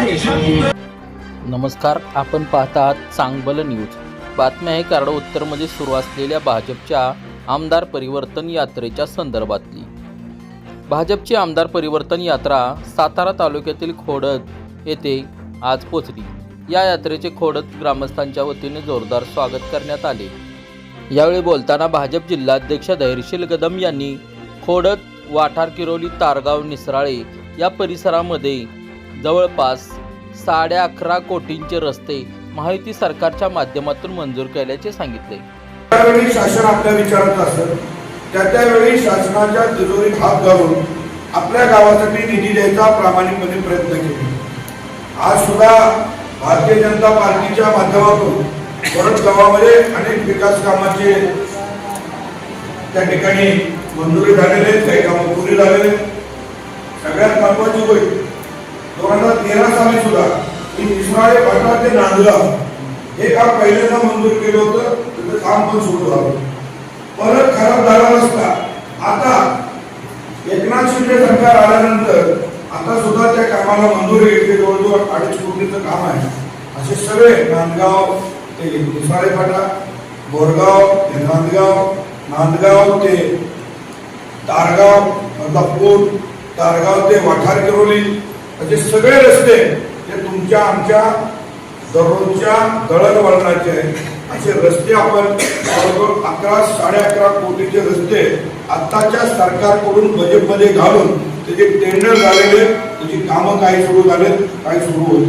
नमस्कार आपण पाहत आहात चांगबल न्यूज. बातम्या आहे कारण उत्तरमध्ये सुरू असलेल्या भाजपच्या आमदार परिवर्तन यात्रेच्या संदर्भातली. भाजपची आमदार परिवर्तन यात्रा सातारा तालुक्यातील खोडद येथे आज पोचली. या यात्रेचे खोडद ग्रामस्थांच्या वतीने जोरदार स्वागत करण्यात आले. यावेळी बोलताना भाजप जिल्हाध्यक्ष धैर्यशील कदम यांनी खोडद वाठार किरोली तारगाव निसराळे या परिसरामध्ये जवळपास साडे अकरा कोटींचे रस्ते महायुती सरकारच्या माध्यमातून मंजूर केल्याचे सांगितले. त्यावेळी शासन आपल्या विचारात असत त्या त्यावेळी शासनाच्या तिजोरीत हात घालून आपल्या गावासाठी निधी द्यायचा प्रामाणिकपणे प्रयत्न केले. आज सुद्धा भारतीय जनता पार्टीच्या माध्यमातून परत गावामध्ये अनेक विकास कामाचे त्या ठिकाणी मंजुरी झालेले आहेत काही कामं पुरी झालेले सगळ्यात महत्वाची गोष्ट दोन हजार तेरा साली सुद्धा मी निसराळे पाटणा ते नांदगाव हे काम पहिल्यांदा मंजूर केलं होतं. त्याचं काम पण सुरू झालं. परत खराब झाला असता आता एकनाथ शिंदे सरकार आल्यानंतर आता सुद्धा त्या कामाला मंजुरी घेतली जवळजवळ अडीच कोटीचं काम आहे. असे सगळे नांदगाव ते मिसराळे फाटा बोरगाव ते नांदगाव नांदगाव ते तारगाव बदलापूर तारगाव ते वाठार किरोली म्हणजे सगळे रस्ते हे तुमच्या आमच्या दररोजच्या दळणवळणाचे आहेत. असे रस्ते आपण जवळजवळ अकरा साडे अकरा कोटीचे रस्ते आत्ताच्या सरकारकडून बजेटमध्ये घालून त्याचे टेंडर झालेले त्याची कामं काही सुरू झालेत काही सुरू होईल